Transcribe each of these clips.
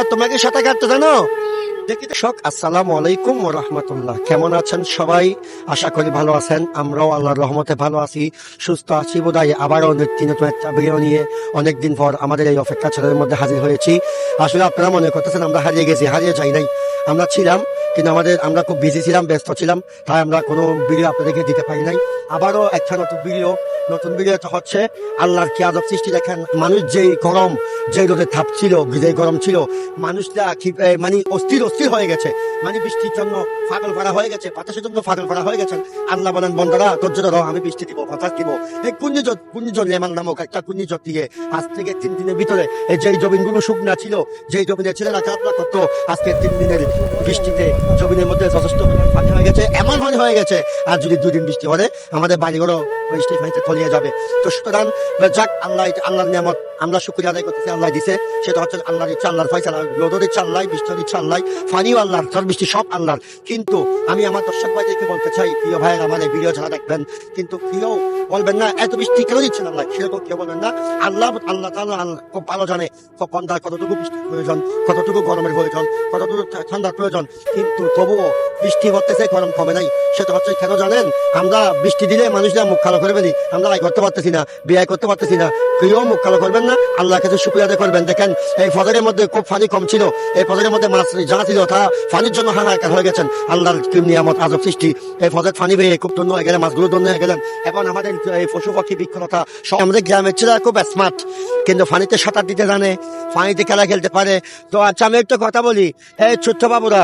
বাবুরা তোমাকে সাঁতার কাটতে জানো? দর্শক আসসালামু আলাইকুম রহমতুল্লাহ। কেমন আছেন সবাই? আশা করি ভালো আছেন। আমরাও আল্লাহর রহমতে ভালো আছি, সুস্থ আছি বোধহয়। আবারও নতুন নতুন একটা ভিডিও নিয়ে অনেকদিন পর আমাদের এই অপেক্ষা ছেলের মধ্যে হাজির হয়েছি। আসলে আপনারা মনে করতেছেন আমরা হারিয়ে গেছি, হারিয়ে যাই নাই। আমরা ছিলাম কিন্তু আমাদের, আমরা খুব বিজি ছিলাম, ব্যস্ত ছিলাম, তাই আমরা কোনো ভিডিও আপনাদেরকে দিতে পারি নাই। আবারও একটা নতুন ভিডিও নতুন ভিডিওটা হচ্ছে আল্লাহর কি আদব সৃষ্টি দেখেন, মানুষ যেই গরম যে রোদে থাপ ছিল যে গরম ছিল, মানুষটা মানে অস্থির অস্থির হয়ে গেছে। মানে বৃষ্টির জন্য ফাগল ফাড়া হয়ে গেছে, বাতাসের জন্য ফাগল ফাড়া হয়ে গেছে আল্লাহ বলেন, বন্ধরা ধৈর্য ধরো আমি বৃষ্টি দিব, বাতাস দিব। এই কুঞ্জিজত কুঞ্জিজত লেমান নামক একটা কুঞ্জিজত দিয়ে আজ থেকে তিন দিনের ভিতরে এই যেই জমিনগুলো শুকনা ছিল, যেই জমিনে ছেলেরা চাপলা করতো, আজকে তিন দিনের বৃষ্টিতে জমিনের মধ্যে যথেষ্ট পানি হয়ে গেছে, এমন পানি হয়ে গেছে, আর যদি দুদিন বৃষ্টি হলে আমাদের বাড়িগুলো বৃষ্টি পানিতে তলিয়ে যাবে। তো সুতরাং, যাক, আল্লাহ আল্লাহর নিয়ামত আমরা শুক্রিয়া আদায় করতেছি, আল্লাহ দিছে। সেটা হচ্ছে আল্লাহর ইচ্ছা, আল্লাহর ফয়সালা, রোদের ইচ্ছা আল্লাহ বৃষ্টির ইচ্ছা আল্লাহ ফানিও আল্লাহর, ঝড় বৃষ্টি সব আল্লাহর। কিন্তু আমি আমার দর্শক ভাইদেরকে বলতে চাই, প্রিয় ভাইয়ের, আমার এই ভিডিও যারা দেখবেন, কিন্তু কেউ বলবেন না, এত বৃষ্টি কেন দিচ্ছেন আল্লাহ? সেরকম কেউ বলবেন না। আল্লাহ আল্লাহ খুব ভালো জানে কখন তার কতটুকু বৃষ্টির প্রয়োজন, কতটুকু গরমের প্রয়োজন, কতটুকু ঠান্ডার প্রয়োজন। কিন্তু তবুও বৃষ্টি হতেছে, গরম কমে নাই। সেটা হচ্ছে, কেন জানেন? আমরা বৃষ্টি দিলে মানুষরা মুখ খালো করে ফেলি। আমরা আয় করতে পারতেছি না বিয়ে করতে পারতেছি না। কেউ মুখ খালো করবেন না। আল্লাহর কাছে শুক্রিয়া আদায় করবেন। দেখেন এই ফজরের মধ্যে খুব পানি কম ছিল। এই ফজরের মধ্যে মাছ যা ছিল তা পানির জন্য হাহাকার হয়ে গেছেন। আল্লাহর কি নিয়ামত আজব সৃষ্টি। এই ফজর পানি বেরিয়ে খুব ধন্য হয়ে গেলেন মাছগুলো ধন্য হয়ে গেলেন। এবং আমাদের এই পশু পাখি বৃক্ষলতা সব আমাদের গ্রামের ছেলেরা খুব স্মার্ট কিন্তু পানিতে সাঁতার দিতে জানে পানিতে খেলা খেলতে পারে। তো আচ্ছা আমি একটা কথা বলি। এই ছোট্ট বাবুরা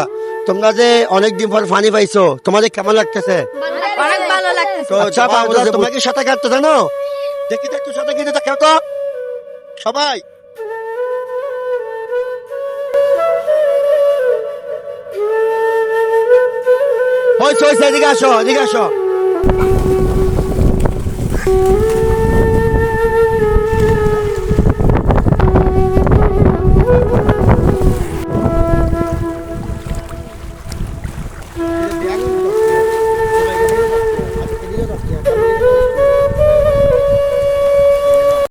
তোমরা যে অনেকদিন পর পানি পাইছো তোমাদের কেমন লাগতেছে? অনেক ভালো লাগতেছে। তো আচ্ছা বাবুরা তোমরা কি সাঁতার কাটতে জানো? দেখি তো একটু সাঁতার কেটে কেউ তো। সবাই। হয়েছে হয়েছে এদিকে আসো এদিকে আসো।